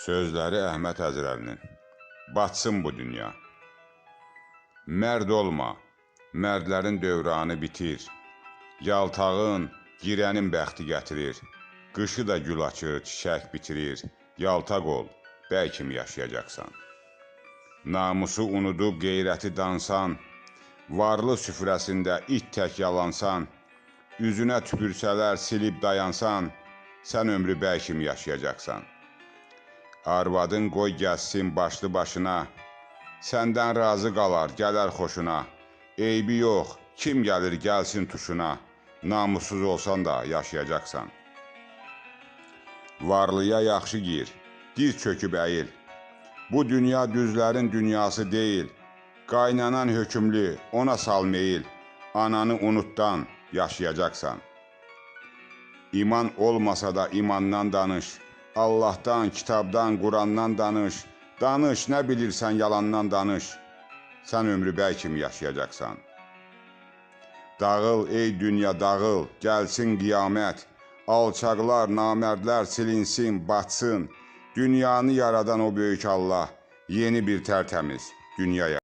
Sözləri Əhməd Əzrəlinin. Batsın bu dünya. Mərd olma, mərdlərin dövranı bitir. Yaltağın, girənin bəxti gətirir. Qışı da gül açır, çiçək bitirir. Yaltaq ol, bəy kimi yaşayacaqsan. Namusu unudub qeyrəti dansan, varlı süfrəsində it tək yalansan, üzünə tüpürsələr silib dayansan, sən ömrü bəy kimi yaşayacaqsan. Arvadın qoy gəlsin başlı başına, səndən razı qalar, gələr xoşuna. Eybi yox, kim gəlir gəlsin tuşuna, namussuz olsan da yaşayacaqsan. Varlıya yaxşı gir, diz çöküb əyil. Bu dünya düzlərin dünyası deyil. Qaynanan hökümlü, ona sal meyil. Ananı unutdan yaşayacaqsan. İman olmasa da imandan danış. Allahdan, kitabdan, Qurandan danış. Danış, nə bilirsən yalandan danış. Sən ömrü bəy kimi yaşayacaqsan. Dağıl ey dünya dağıl, gəlsin qiyamət. Alçaqlar, namərdlər silinsin, batsın. Dünyanı yaradan o böyük Allah yeni bir tərtəmiz dünya yaratacaq.